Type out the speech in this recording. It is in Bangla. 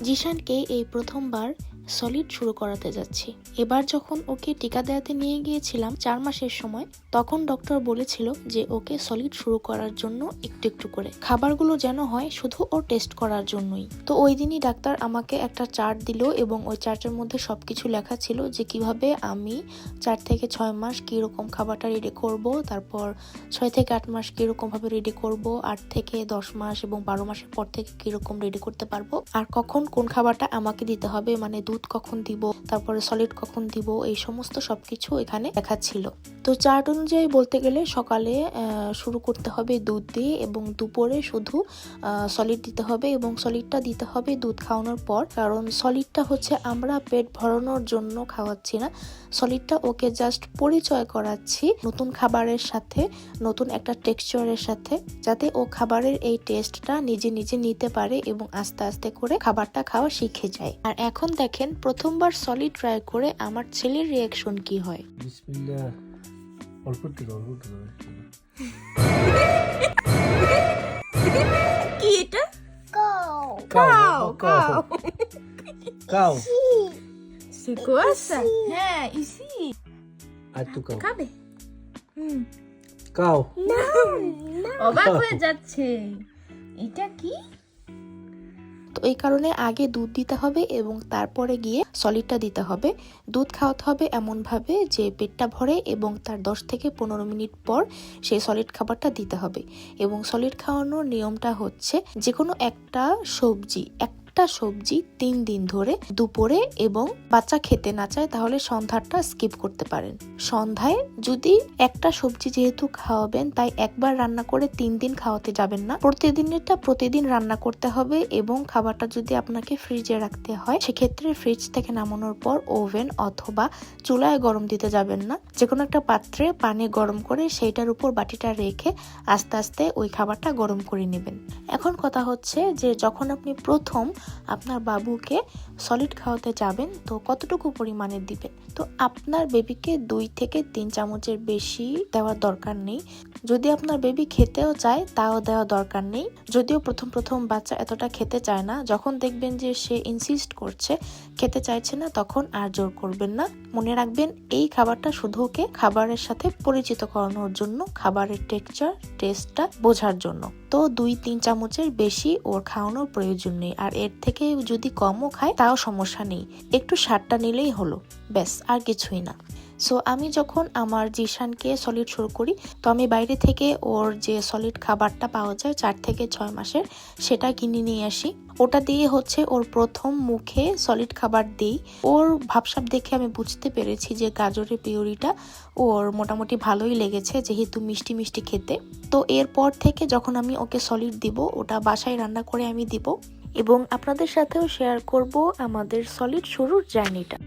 জিশানকে এই প্রথমবার সলিড শুরু করাতে যাচ্ছি। এবার যখন ওকে টিকা দেওয়াতে নিয়ে গিয়েছিলাম চার মাসের সময়, তখন ডক্টর বলেছিল যে ওকে সলিড শুরু করার জন্য একটু একটু করে। খাবারগুলো যেন হয় শুধু ও টেস্ট করার জন্যই। তো ওই দিনই ডাক্তার আমাকে একটা চার্ট দিল এবং ওই চার্টের মধ্যে সবকিছু লেখা ছিল যে কীভাবে আমি চার থেকে ছয় মাস কীরকম খাবারটা রেডি করব, তারপর ছয় থেকে আট মাস কীরকমভাবে রেডি করব, আট থেকে দশ মাস এবং বারো মাসের পর থেকে কীরকম রেডি করতে পারব, আর কখন কোন খাবারটা আমাকে দিতে হবে মানে দুধ কখন দিব, তারপরে সলিড কখন দিব, এই সমস্ত সবকিছু এখানে লেখা ছিল তো চার্ট অনুযায়ী বলতে গেলে সকালে শুরু করতে হবে দুধ দিয়ে এবং দুপুরে শুধু সলিড দিতে হবে এবং সলিডটা দিতে হবে দুধ খাওয়ানোর পর। কারণ সলিডটা হচ্ছে আমরা পেট ভরানোর জন্য খাওয়াচ্ছি না। সলিডটা ওকে জাস্ট পরিচয় করাচ্ছি নতুন খাবারের সাথে, নতুন একটা টেক্সচারের সাথে, যাতে ও খাবারের এই টেস্টটা নিজে নিজে নিতে পারে এবং আস্তে আস্তে করে খাবারটা খাওয়া শিখে যায়। আর এখন দেখেন প্রথমবার সলিড ট্রাই করে আমার ছেলের রিয়াকশন কি হয়। কি এটা? কোয়াসা হ্যাঁ ইসি। আর তু তো এই কারণে আগে দুধ দিতে হবে এবং তারপরে গিয়ে সলিডটা দিতে হবে। দুধ খাওয়াতে হবে এমনভাবে যে পেটটা ভরে এবং তার দশ থেকে পনেরো মিনিট পর সেই সলিড খাবারটা দিতে হবে। এবং সলিড খাওয়ানোর নিয়মটা হচ্ছে যে কোনো একটা সবজি একটা সবজি তিন দিন ধরে দুপুরে এবং বাচ্চা খেতে না চায়, তাহলে সন্ধ্যাটা স্কিপ করতে পারেন। সন্ধ্যায় যদি একটা সবজি যেহেতু খাওয়াবেন, তাই একবার রান্না করে তিন দিন খাওয়াতে যাবেন না। প্রতিদিনেরটা প্রতিদিন রান্না করতে হবে এবং খাবারটা যদি আপনাকে ফ্রিজে রাখতে হয়, সেক্ষেত্রে ফ্রিজ থেকে নামানোর পর ওভেন অথবা চুলায় গরম দিতে যাবেন না। যে কোনো একটা পাত্রে পানি গরম করে সেইটার উপর বাটিটা রেখে আস্তে আস্তে ওই খাবারটা গরম করে নেবেন। এখন কথা হচ্ছে যে, যখন আপনি প্রথম আপনার বাবুকে সলিড খাওয়াতে যাবেন, তো কতটুকু পরিমাণে দিবেন? তো আপনার বেবিকে দুই থেকে তিন চামচের বেশি দেওয়ার দরকার নেই। যদি আপনার বেবি খেতেও চায়, তাও দেওয়া দরকার নেই। যদিও প্রথম প্রথম বাচ্চা এতটা খেতে চায় না, যখন দেখবেন যে সে ইনসিস্ট করছে, খেতে চাইছে না, তখন আর জোর করবেন না। মনে রাখবেন, এই খাবারটা শুধু ওকে খাবারের সাথে পরিচিত করানোর জন্য, খাবারের টেক্সচার টেস্টটা বোঝার জন্য। তো দুই, তিন চামচের বেশি ওর খাওয়ানোর প্রয়োজন নেই। আর এর থেকে যদি কমও খায়, তাও সমস্যা নেই। একটু সারটা নিলেই হলো। ব্যাস, আর কিছুই না। সো আমি যখন আমার জিশানকে সলিড শুরু করি, তো আমি বাইরে থেকে ওর যে সলিড খাবারটা পাওয়া যায়, চার থেকে ছয় মাসের, সেটা কিনে নিয়ে আসি। ওটা দিয়ে হচ্ছে ওর প্রথম মুখে সলিড খাবার দিই। ওর ভাবসাব দেখে আমি বুঝতে পেরেছি যে গাজরের পিউরিটা ওর মোটামুটি ভালোই লেগেছে, যেহেতু মিষ্টি মিষ্টি খেতে। তো এরপর থেকে যখন আমি ওকে সলিড দিব, ওটা বাসায় রান্না করে আমি দিব। এবং আপনাদের সাথেও শেয়ার করব আমাদের সলিড শুরুর জার্নিটা